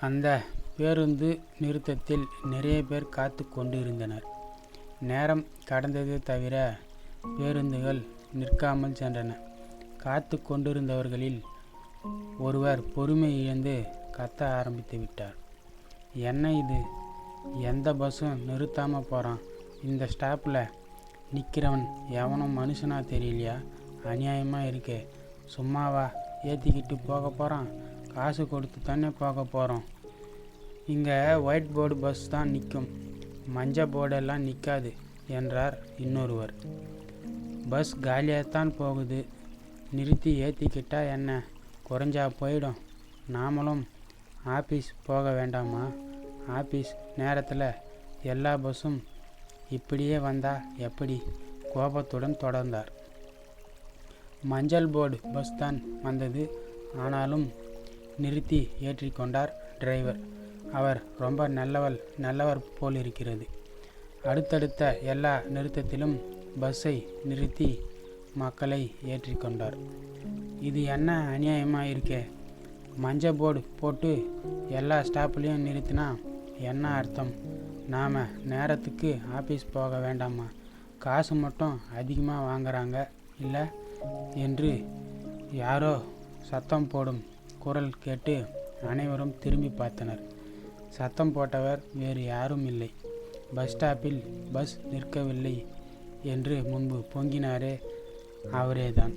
அந்த பேருந்து நிறுத்தத்தில் நிறைய பேர் காத்து கொண்டிருந்தனர். நேரம் கடந்தது தவிர பேருந்துகள் நிற்காமல் சென்றன. காத்து கொண்டிருந்தவர்களில் ஒருவர் பொறுமை இழந்து கத்த ஆரம்பித்து விட்டார். என்ன இது? எந்த பஸ்ஸும் நிறுத்தாமல் போகிறான் இந்த ஸ்டாப்பில் நிற்கிறவன் எவனும் மனுஷனா தெரியலையா? அநியாயமாக இருக்கே. சும்மாவா? ஏற்றிக்கிட்டு போக போகிறோம் காசு கொடுத்து தானே போக போகிறோம் இங்கே ஒயிட் போர்டு பஸ் தான் நிற்கும் மஞ்சள் போர்டெல்லாம் நிற்காது என்றார் இன்னொருவர். பஸ் காலியாகத்தான் போகுது. நிறுத்தி ஏற்றிக்கிட்டா என்ன? குறைஞ்சா போயிடும். நாமளும் ஆஃபீஸ் போக வேண்டாமா? ஆஃபீஸ் நேரத்தில் எல்லா பஸ்ஸும் இப்படியே வந்தா எப்படி? கோபத்துடன் தொடர்ந்தார். மஞ்சள் போர்டு பஸ் தான் வந்தது. ஆனாலும் நிறுத்தி ஏற்றிக்கொண்டார் டிரைவர் அவர் ரொம்ப நல்லவர் நல்லவர் போல் இருக்கிறது அடுத்தடுத்த எல்லா நிறுத்தத்திலும் பஸ்ஸை நிறுத்தி மக்களை ஏற்றிக்கொண்டார் இது என்ன அநியாயமாக இருக்கே மஞ்சள் போர்டு போட்டு எல்லா ஸ்டாப்லேயும் நிறுத்தினா என்ன அர்த்தம்? நாம் நேரத்துக்கு ஆஃபீஸ் போக வேண்டாமா? காசு மட்டும் அதிகமாக வாங்குறாங்க இல்லை? என்று யாரோ சத்தம் போடும் குரல் கேட்டு அனைவரும் திரும்பி பார்த்தனர். சத்தம் போட்டவர் வேறு யாரும் இல்லை. பஸ் ஸ்டாப்பில் பஸ் நிற்கவில்லை என்று முன்பு பொங்கினாரே அவரேதான்.